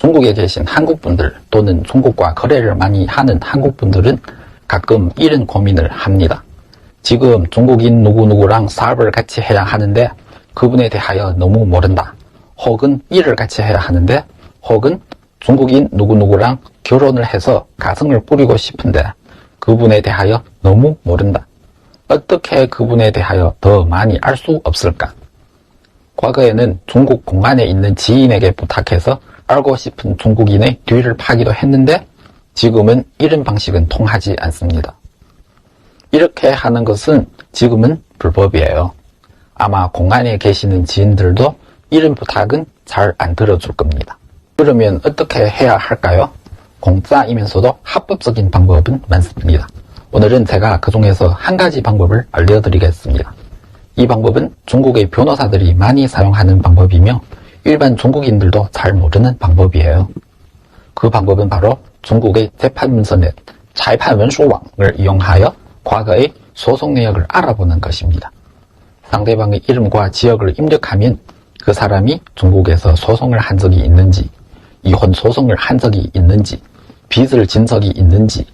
중국에 계신 한국분들 또는 중국과 거래를 많이 하는 한국분들은 가끔 이런 고민을 합니다. 지금 중국인 누구누구랑 사업을 같이 해야 하는데 그분에 대하여 너무 모른다. 혹은 일을 같이 해야 하는데 혹은 중국인 누구누구랑 결혼을 해서 가정을 꾸리고 싶은데 그분에 대하여 너무 모른다. 어떻게 그분에 대하여 더 많이 알 수 없을까? 과거에는 중국 공간에 있는 지인에게 부탁해서 알고 싶은 중국인의 뒤를 파기도 했는데 지금은 이런 방식은 통하지 않습니다. 이렇게 하는 것은 지금은 불법이에요. 아마 공간에 계시는 지인들도 이런 부탁은 잘 안 들어줄 겁니다. 그러면 어떻게 해야 할까요? 공짜이면서도 합법적인 방법은 많습니다. 오늘은 제가 그 중에서 한 가지 방법을 알려드리겠습니다. 이 방법은 중국의 변호사들이 많이 사용하는 방법이며 일반 중국인들도 잘 모르는 방법이에요. 그 방법은 바로 중국의 재판문서넷 자이판원수왕을 이용하여 과거의 소송 내역을 알아보는 것입니다. 상대방의 이름과 지역을 입력하면 그 사람이 중국에서 소송을 한 적이 있는지, 이혼 소송을 한 적이 있는지, 빚을 진 적이 있는지,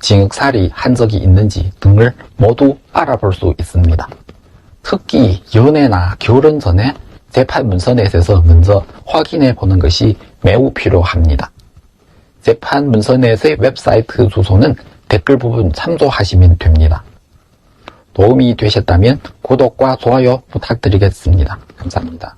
징역살이 한 적이 있는지 등을 모두 알아볼 수 있습니다. 특히 연애나 결혼 전에 재판 문서넷에서 먼저 확인해 보는 것이 매우 필요합니다. 재판 문서넷의 웹사이트 주소는 댓글 부분 참조하시면 됩니다. 도움이 되셨다면 구독과 좋아요 부탁드리겠습니다. 감사합니다.